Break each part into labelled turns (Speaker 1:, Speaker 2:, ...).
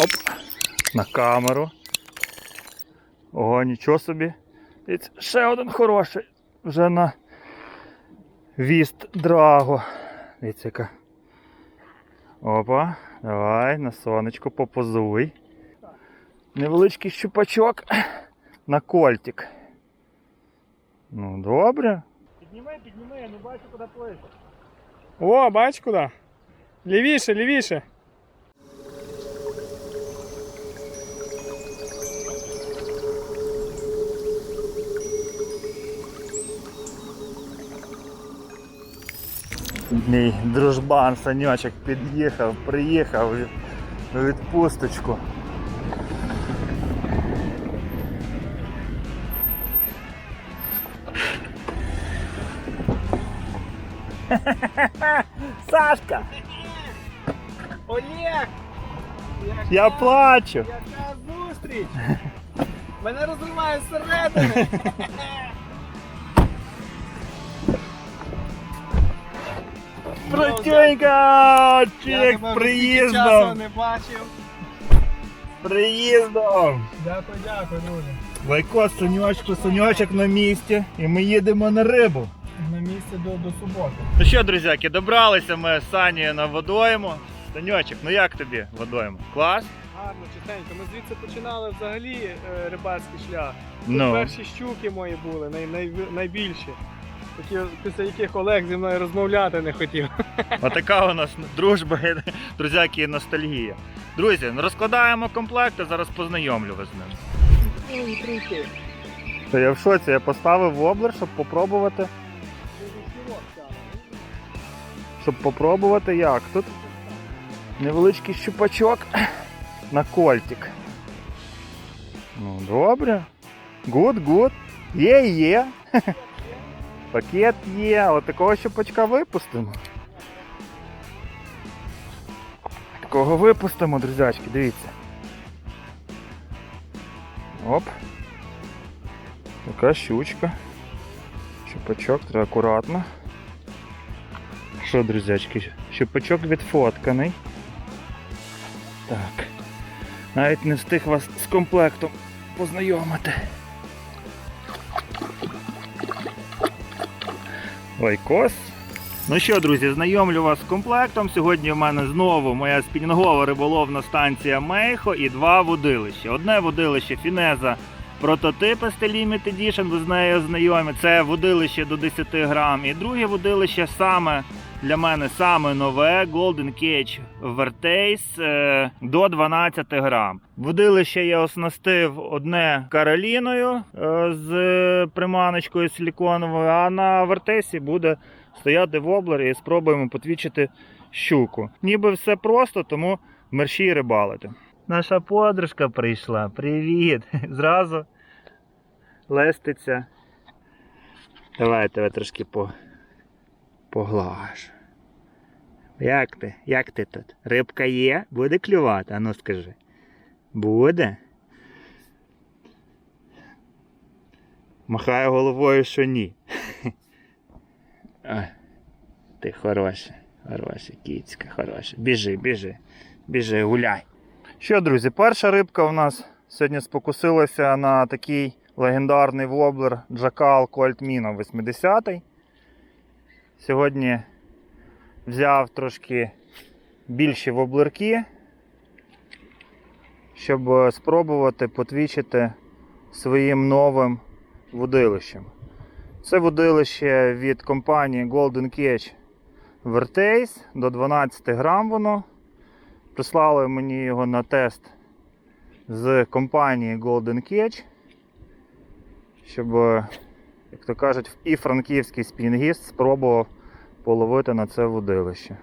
Speaker 1: Оп, на камеру. Ого, нічого собі. І ще один хороший. Вже на віст драго. Дивіться яка. Опа, давай, на сонечко попозуй. Невеличкий щупачок на кольтик. Ну, добре. Підніми, підніми, я не бачу, куди плити.
Speaker 2: О, бач куди? Лівіше, лівіше.
Speaker 1: Мій дружбан Саньочок під'їхав, приїхав в відпусточку. Сашка,
Speaker 2: Олег!
Speaker 1: я плачу.
Speaker 2: Яка зустріч! Мене розриває зсередини!
Speaker 1: Братюнька,
Speaker 2: тебе вже
Speaker 1: приїздом,
Speaker 2: не бачив.
Speaker 1: приїздом.
Speaker 2: Дякую, дякую, друже.
Speaker 1: Лайко, Саньочку, Саньочок на місці і ми їдемо на рибу.
Speaker 2: На місці до, до суботи.
Speaker 1: Ну що, друзяки, добралися ми з Санією на водойму. Саньочок, ну як тобі водойма? Клас?
Speaker 2: Гарно, чистенько. Ми звідси починали взагалі е, рибацький шлях. Тут
Speaker 1: Ну.
Speaker 2: перші щуки мої були, най, най, найбільші. Такі, після яких Олег зі мною розмовляти не хотів.
Speaker 1: Отака у нас дружба, друзяки, ностальгія. Друзі, розкладаємо комплекти, зараз познайомлю вас з ним. То я в шоці, я поставив воблер, щоб попробувати. Щоб попробувати як. Тут невеличкий щупачок на кольтик. Ну, добре. Гуд, гуд. Є, є. Пакет є, але такого щупачка випустимо. Такого випустимо, друзячки, дивіться. Оп. Така щучка. Щупачок, треба акуратно. Що, друзячки, щупачок відфотканий. Так. Навіть не встиг вас з комплектом познайомити. Лайкос. Ну що, друзі, знайомлю вас з комплектом. Сьогодні в мене знову моя спінінгова риболовна станція Мейхо і два водилища. Одне водилище Фінеза прототипи Limited Edition, ви з нею знайомі. Це водилище до 10 грам. І друге водилище саме для мене саме нове Golden Cage Vertace е, до 12 грам. Водилище я оснастив одне кароліною е, з приманочкою силіконовою, а на вертесі буде стояти воблер і спробуємо потвічити щуку. Ніби все просто, тому мерщій рибалити. Наша подружка прийшла. Привіт! Зразу леститься. Давай я трошки по... поглажу. Як ти? Як ти тут? Рибка є? Буде клювати? Ану скажи. Буде? Махає головою, що ні. Ой, ти хороша, хороша кіцька, хороша. Біжи, біжи, біжи, гуляй. Що, друзі, перша рибка у нас сьогодні спокусилася на такий легендарний воблер Джакал Colt Mino 80-й. Сьогодні взяв трошки більші воблерки, щоб е, спробувати потвічити своїм новим водилищем. Це водилище від компанії Golden Cage Vertace до 12 грам воно. Прислали мені його на тест з компанії Golden Cage, щоб, е, як то кажуть, і франківський спінгіст спробував половити на це водилище.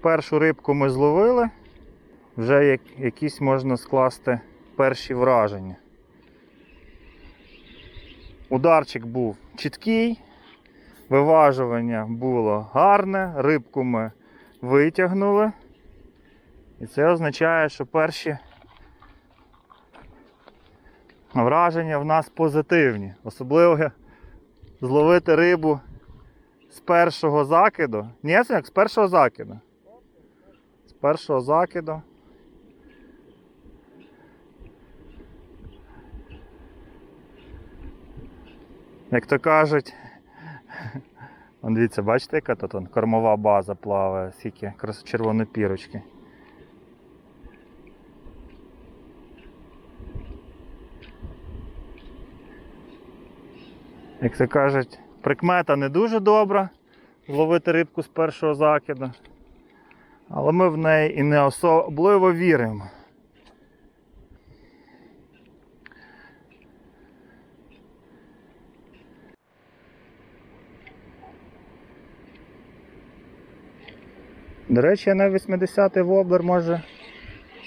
Speaker 1: Першу рибку ми зловили, вже як, якісь можна скласти перші враження. Ударчик був чіткий, виважування було гарне, рибку ми витягнули. І це означає, що перші враження в нас позитивні. Особливо зловити рибу з першого закиду. Ні, як з першого закиду. З першого закиду. Як то кажуть, Вон, дивіться, бачите, яка тут кормова база плаває, скільки червоної пірочки. Як то кажуть, прикмета не дуже добра зловити рибку з першого закиду. Але ми в неї і не особливо віримо. До речі, на 80-й воблер може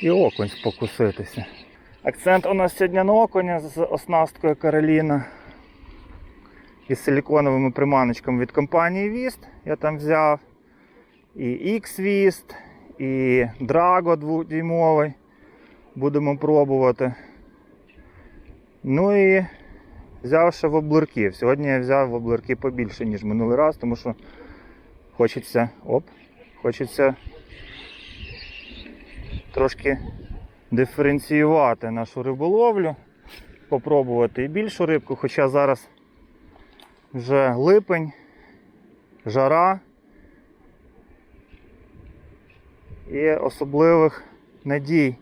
Speaker 1: і окунь спокуситися. Акцент у нас сьогодні на окуня з оснасткою Кароліна із силіконовими приманочками від компанії Vist. Я там взяв і X-Vist, і Drago 2-дюймовий. Будемо пробувати. Ну і взяв ще воблерків. Сьогодні я взяв воблерки побільше, ніж минулий раз, тому що хочеться. Оп, хочеться трошки диференціювати нашу риболовлю, попробувати і більшу рибку, хоча зараз вже липень, жара і особливих надій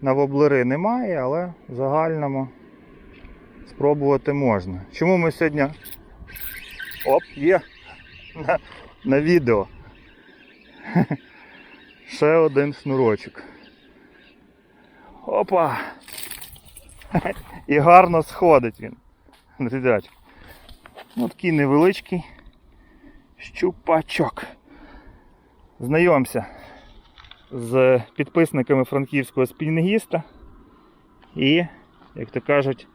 Speaker 1: на воблери немає, але в загальному спробувати можна. Чому ми сьогодні. Оп, є на, на відео. Ще один шнурочок. Опа! І гарно сходить він. Ребят. Ну, такий невеличкий щупачок. Знайомся з підписниками франківського спіннінгіста і, як то кажуть,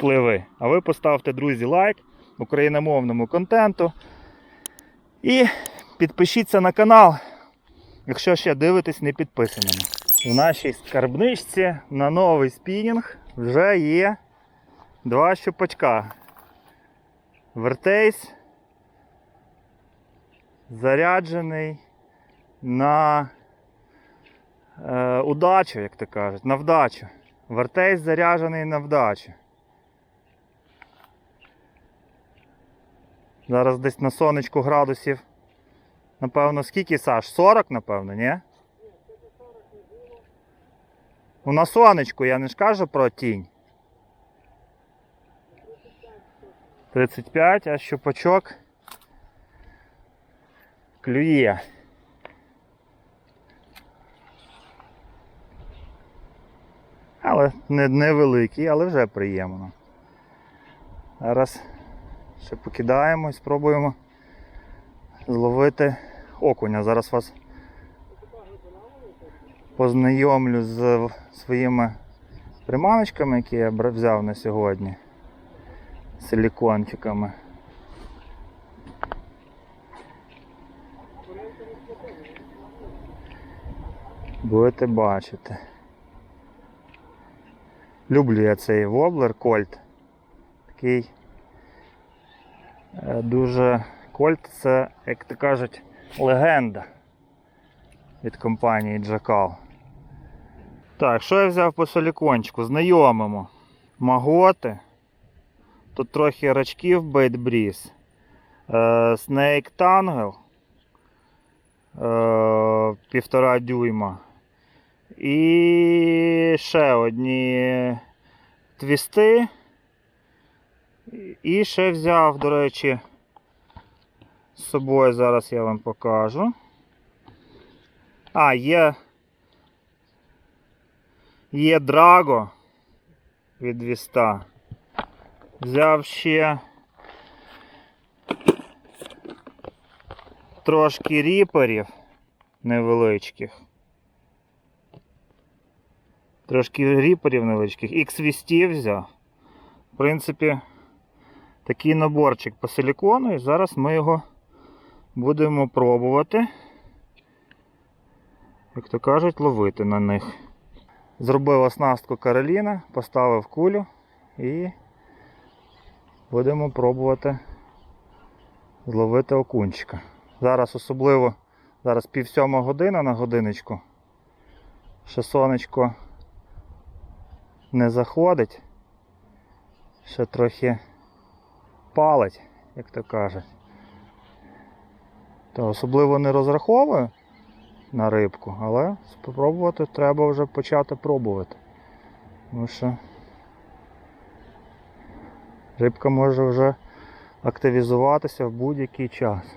Speaker 1: пливи. А ви поставте, друзі, лайк україномовному контенту. І підпишіться на канал, якщо ще дивитесь не підписаними. В нашій скарбничці на новий спінінг вже є два щупачка. Вертейс заряджений на е, удачу, як то кажуть, на вдачу. Вертейс заряджений на вдачу. Зараз десь на сонечку градусів. Напевно, скільки Саш? 40, напевно, ні? Ну на сонечку я не ж кажу про тінь. 35, а щупачок клює. Але не, невеликий, але вже приємно. Зараз ще покидаємо і спробуємо зловити окуня. Зараз вас познайомлю з своїми приманочками, які я взяв на сьогодні. Силікончиками. Будете бачити. Люблю я цей воблер Кольт. Такий е, дуже Кольт це, як то кажуть, легенда від компанії Jackal. Так, що я взяв по силікончику? Знайомимо. Маготи. Тут трохи рачків. Е, Snake Tangle. Е, півтора дюйма. І ще одні твісти. І ще взяв, до речі, з собою зараз я вам покажу. А, є. Є Драго від Віста. Взяв ще трошки ріперів невеличких. Трошки ріперів невеличких. X-вістів взяв. В принципі, такий наборчик по силікону, і зараз ми його будемо пробувати, як то кажуть, ловити на них. Зробив оснастку Кароліна, поставив кулю і будемо пробувати зловити окунчика. Зараз особливо, зараз пів сьома година на годиночку. Ще сонечко не заходить. Ще трохи палить, як то кажуть. То особливо не розраховую на рибку, але спробувати треба вже почати пробувати. Тому що рибка може вже активізуватися в будь-який час.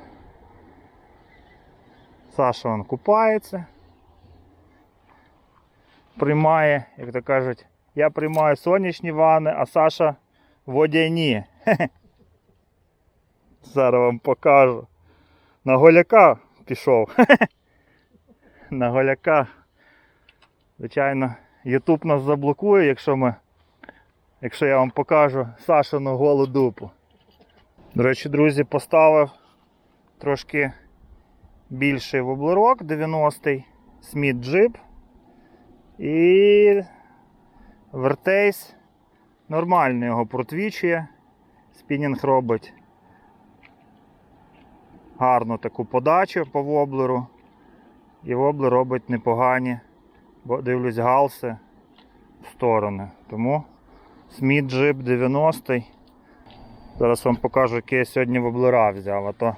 Speaker 1: Саша он купається. Приймає, як то кажуть, я приймаю сонячні ванни, а Саша водяні. Зараз вам покажу. На голяка пішов. На голяка. Звичайно, Ютуб нас заблокує, якщо ми. Якщо я вам покажу Сашину голу дупу. До речі, друзі, поставив трошки більший воблерок 90-й Сміт Джип. І вертейс нормально його протвічує. Спінінг робить гарну таку подачу по воблеру. І воблер робить непогані, бо дивлюсь галси в сторони. Тому Сміт Джип 90 Зараз вам покажу, який я сьогодні воблера взяв, а то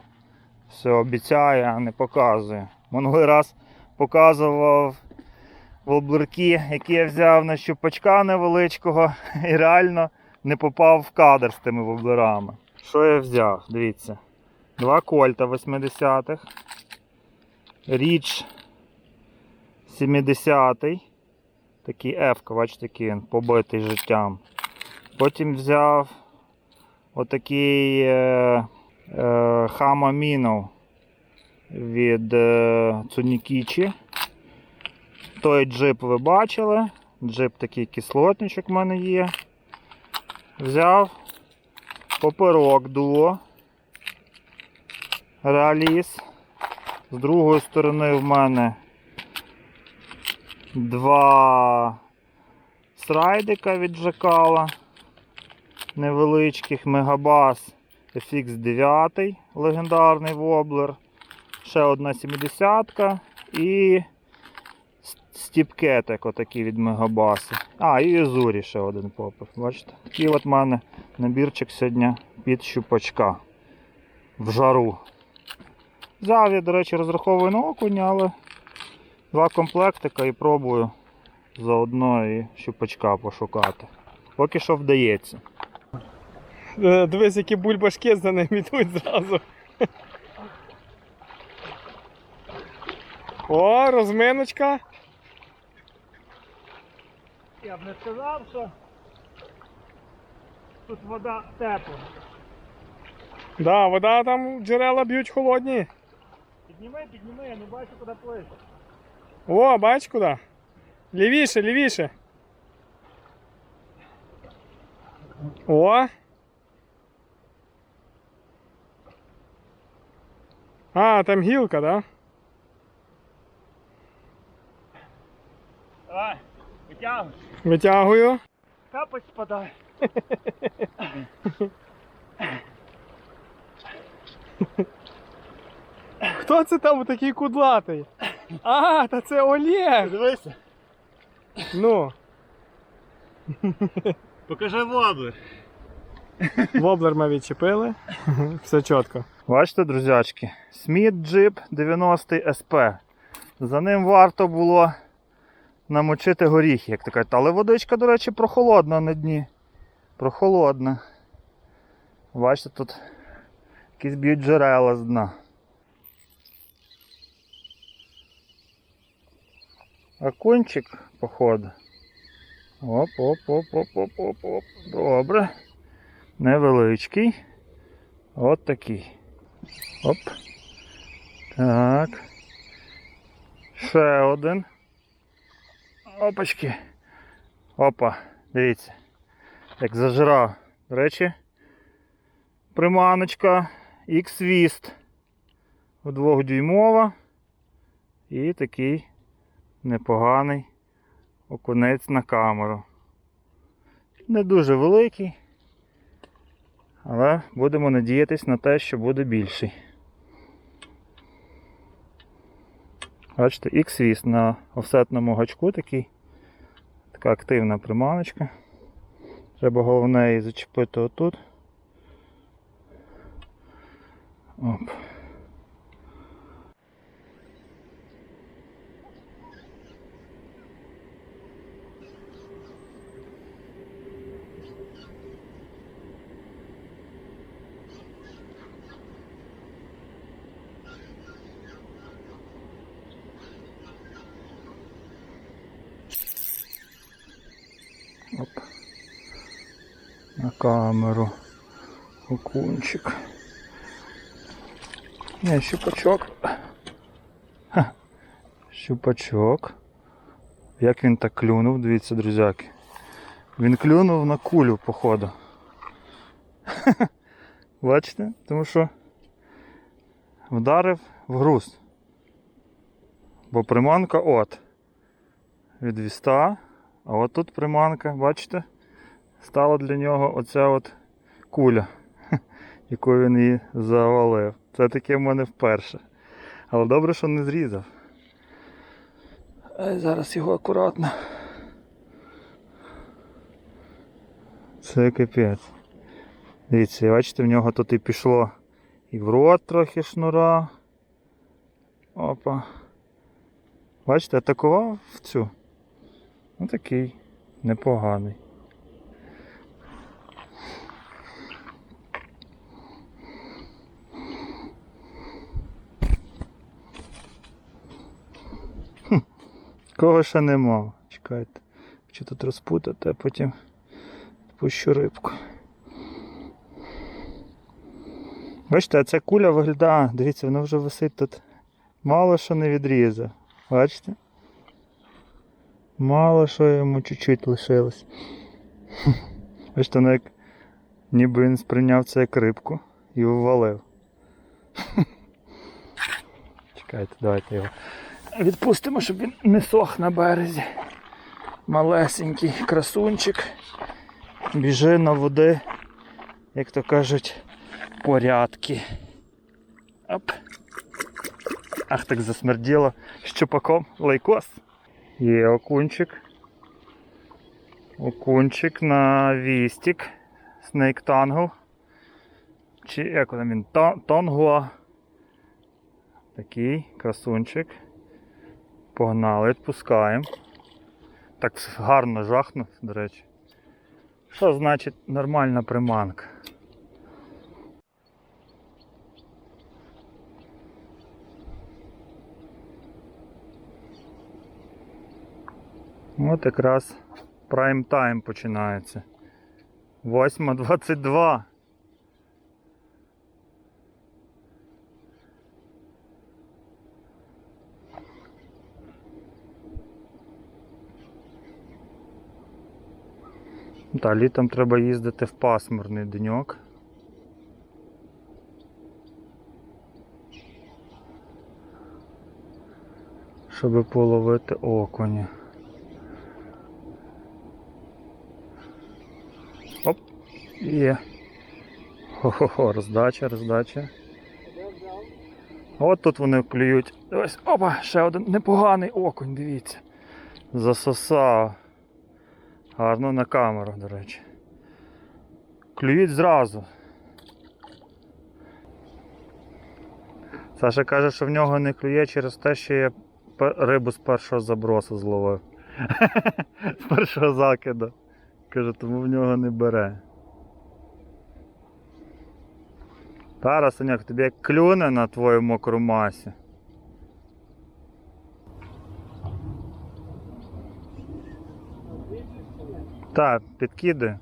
Speaker 1: все обіцяє, а не показує. Минулий раз показував воблерки, які я взяв на щупачка невеличкого, і реально не попав в кадр з тими воблерами. Що я взяв? Дивіться. Два кольта 80-х. Річ 70-й. Такий F, бачите, який він побитий життям. Потім взяв отакий е, е, Хама Мінов від е, Цунікічі. Той джип ви бачили. Джип такий кислотничок в мене є. Взяв поперок дуо. Реаліс. З другої сторони в мене два срайдика від Жакала. Невеличких Мегабас FX9 легендарний воблер. Ще одна 70 і стіпкетик отакий від Мегабаси. А, і Ізурі ще один попив. Бачите? Такий от в мене набірчик сьогодні під щупачка в жару. Взяв я, до речі, розраховую на окуня, але два комплектика і пробую заодно і щупачка пошукати. Поки що вдається.
Speaker 2: Е, Дивись, які бульбашки за ним йдуть зразу. О, розминочка.
Speaker 1: Я б не сказав, що тут вода тепла.
Speaker 2: Да, вода там джерела б'ють холодні.
Speaker 1: Підніми, підніми, я не бачу, куди плити.
Speaker 2: О, бач куди? Лівіше, лівіше. О. А, там гілка, да?
Speaker 1: Давай, витягуй.
Speaker 2: Витягую.
Speaker 1: Капать спадає.
Speaker 2: Хто це там такий кудлатий? А, та це Олег.
Speaker 1: Дивися,
Speaker 2: Ну,
Speaker 1: покажи воблер.
Speaker 2: воблер ми відчепили. Все чітко.
Speaker 1: Бачите, друзячки, Сміт Джип 90 СП. За ним варто було намочити горіхи, як то кажуть. Але водичка, до речі, прохолодна на дні. Прохолодна. Бачите, тут якісь б'ють джерела з дна. Окунчик, походу. Оп, оп, оп, оп, оп, оп, оп. Добре. Невеличкий. От такий. Оп. Так. Ще один. Опачки. Опа, дивіться. Як зажирав. До речі, приманочка X-Wist. Двохдюймова. І такий непоганий окунець на камеру. Не дуже великий. Але будемо надіятись на те, що буде більший. Бачите, X-віз на офсетному гачку такий. Така активна приманочка. Треба головне її зачепити отут. Оп. Камеру. Окунчик. Не, щупачок. Ха. Щупачок. Як він так клюнув, дивіться, друзяки. Він клюнув на кулю, походу. Бачите? Тому що вдарив в груз. Бо приманка от. Від віста. А от тут приманка, бачите? Стала для нього оця от куля, якою він її завалив. Це таке в мене вперше. Але добре, що не зрізав. Ай, зараз його акуратно. Це капець. Дивіться, бачите, в нього тут і пішло і в рот трохи шнура. Опа. Бачите, атакував в цю. Ну такий непоганий. Кого ще нема. Чекайте. Хочу тут розпутати, а потім пущу рибку. Бачите, а ця куля виглядає, дивіться, вона вже висить тут. Мало що не відрізав. Бачите? Мало що йому чуть-чуть лишилось. Бачите, воно як ніби він сприйняв це як рибку і ввалив. Чекайте, давайте його відпустимо, щоб він не сох на березі. Малесенький красунчик. Біжи на води, як то кажуть, порядки. Оп. Ах, так засмерділо щупаком лайкос. Є окунчик. Окунчик на вістік. Snake Tangle. Чи як він? Тонгуа. Такий красунчик. Погнали, відпускаємо. Так гарно жахнув, до речі. Що значить нормальна приманка? От якраз прайм тайм починається. 8.22. Та літом треба їздити в пасмурний деньок. Щоб половити окуня. Оп, є. Хо-хо-хо, роздача, роздача. От тут вони клюють. Ось, опа, ще один непоганий окунь, дивіться. Засосав. Гарно на камеру, до речі. Клюють зразу. Саша каже, що в нього не клює через те, що я рибу з першого забросу зловив. з першого закиду. Каже, тому в нього не бере. Тарас, Саняк, тобі як клюне на твою мокру масі. Так, підкиди.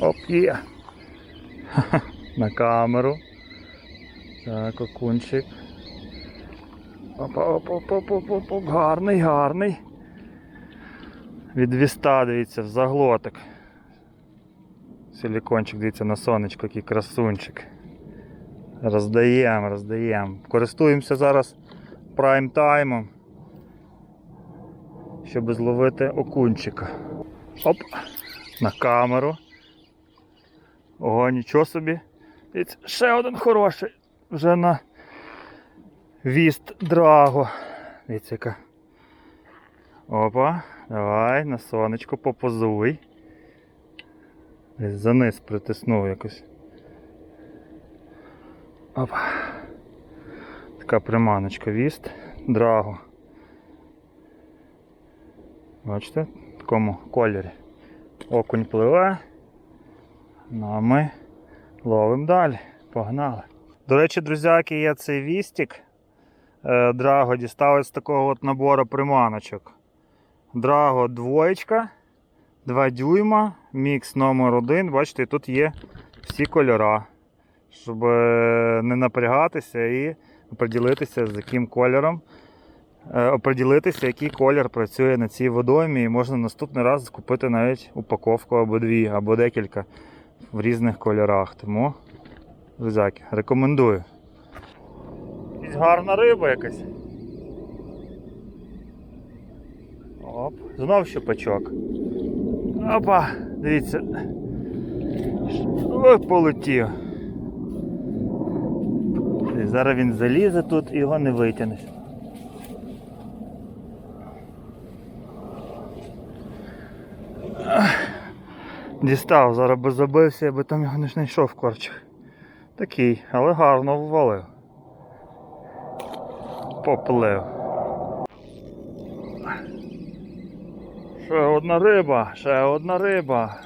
Speaker 1: Оп, є. Ха-ха, На камеру. Так, окунчик. Опа, оп, оп, оп, оп, оп, оп, гарний, гарний. Від віста, дивіться, в заглоток. Силікончик, дивіться, на сонечко, який красунчик. Роздаємо, роздаємо. Користуємося зараз прайм-таймом, щоб зловити окунчика. Оп! На камеру. Ого, нічого собі. Дивіться, ще один хороший. Вже на віст драго. Дивіться яка. Опа, давай, на сонечко попозуй. Десь за низ притиснув якось. Опа. Така приманочка віст, драго. Бачите, в такому кольорі. Окунь пливе. Ну а ми ловимо далі. Погнали. До речі, друзяки, є цей вістик. Е, Драго дістав з такого от набору приманочок. Драго двоєчка, 2 дюйма, мікс номер 1 Бачите, тут є всі кольора, щоб е, не напрягатися і оприділитися, з яким кольором. е, Оприділитися, який колір працює на цій водоймі, і можна наступний раз купити навіть упаковку або дві, або декілька в різних кольорах. Тому, друзяки, рекомендую. Якась гарна риба якась. Оп, знов щупачок. Опа, дивіться. Ой, полетів. Зараз він залізе тут і його не витягнеш. Дістав, зараз би забився, я би там його не знайшов в корчах. Такий, але гарно ввалив. Поплив. Ще одна риба, ще одна риба.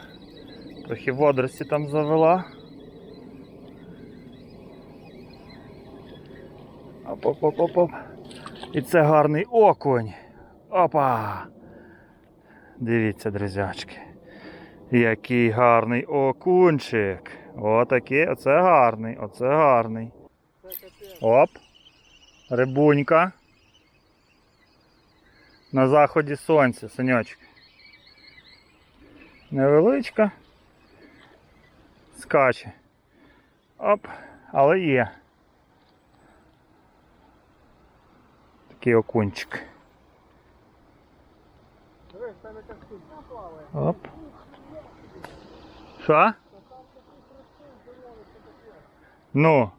Speaker 1: Трохи водорості там завела. Оп-оп-оп-оп. І це гарний окунь. Опа! Дивіться, друзячки. Який гарний окунчик. Отакий, оце гарний, оце гарний. Оп. Рибунька. На заході сонця, синьочок. Невеличка. Скаче. Оп, але є. Такий окунчик. Оп. Що? Ну.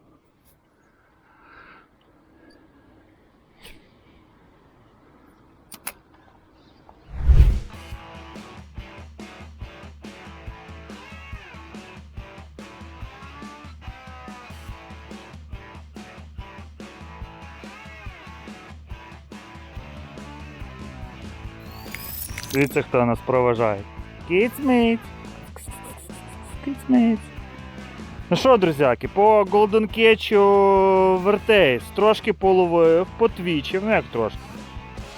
Speaker 1: Дивіться, хто нас проважає. Кіцміць. Ну що, друзяки, по Golden Catch Vertace трошки половив, потвічив, ну як трошки.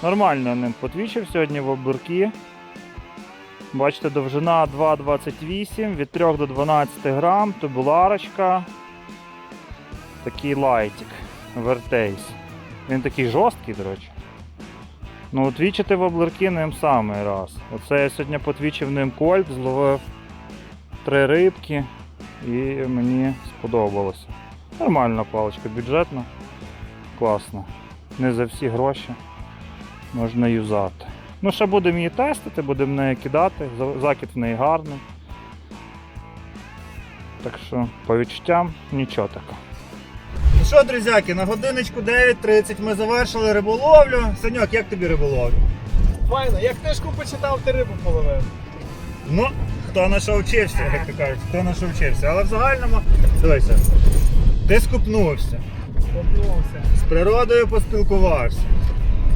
Speaker 1: Нормально ним потвічив сьогодні в обірки. Бачите, довжина 2,28, від 3 до 12 грам, тубуларочка. Такий лайтик Vertace. Він такий жорсткий, до речі. Ну, твічити в облерки ним самий раз. Оце я сьогодні потвічив ним кольт, зловив три рибки і мені сподобалося. Нормальна паличка, бюджетна, класна. Не за всі гроші можна юзати. Ну, ще будемо її тестити, будемо неї кидати. За- Закид в неї гарний. Так що, по відчуттям нічого такого. Що, друзяки, на годиночку 9.30 ми завершили риболовлю. Саньок, як тобі риболовлю?
Speaker 2: Файно, як книжку почитав, ти рибу половив.
Speaker 1: Ну, хто на що вчився, як то кажуть, хто на що вчився. Але в загальному, дивися, ти скупнувся,
Speaker 2: Попнувся.
Speaker 1: з природою поспілкувався,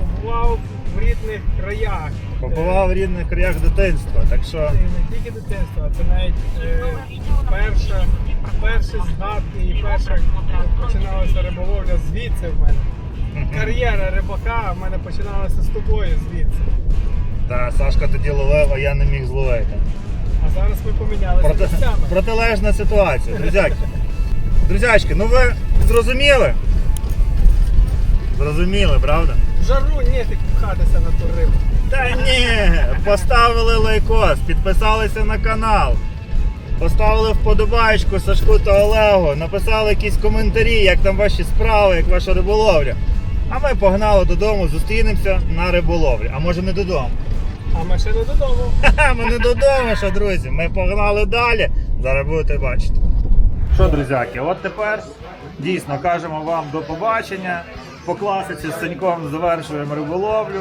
Speaker 2: Побував в рідних краях.
Speaker 1: побував в рідних краях дитинства. Так що
Speaker 2: Це не тільки дитинство, а це навіть е, перша, перші згадки і перша починалася риболовля звідси в мене. Кар'єра рибака в мене починалася з тобою звідси.
Speaker 1: та, Сашка тоді ловив, а я не міг зловити.
Speaker 2: А зараз ми помінялися
Speaker 1: Проти...
Speaker 2: місцями.
Speaker 1: Протилежна ситуація, друзяки. Друзячки, ну ви зрозуміли? Зрозуміли, правда?
Speaker 2: Жару ні, ти пхатися на ту рибу.
Speaker 1: Та ні, поставили лайкос, підписалися на канал, поставили вподобайку Сашку та Олегу, написали якісь коментарі, як там ваші справи, як ваша риболовля. А ми погнали додому, зустрінемося на риболовлі. А може не додому?
Speaker 2: А ми ще не додому.
Speaker 1: Ми не додому, що друзі. Ми погнали далі. Зараз будете бачити. Що, друзяки, от тепер дійсно кажемо вам до побачення. По класиці з Саньком завершуємо риболовлю.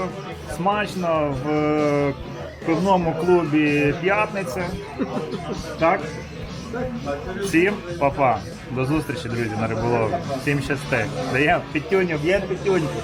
Speaker 1: Смачно в е, пивному клубі П'ятниця. Так? Всім папа. До зустрічі, друзі, на риболові. Всім щасти. Даємо пітюню, б'є пітюньку.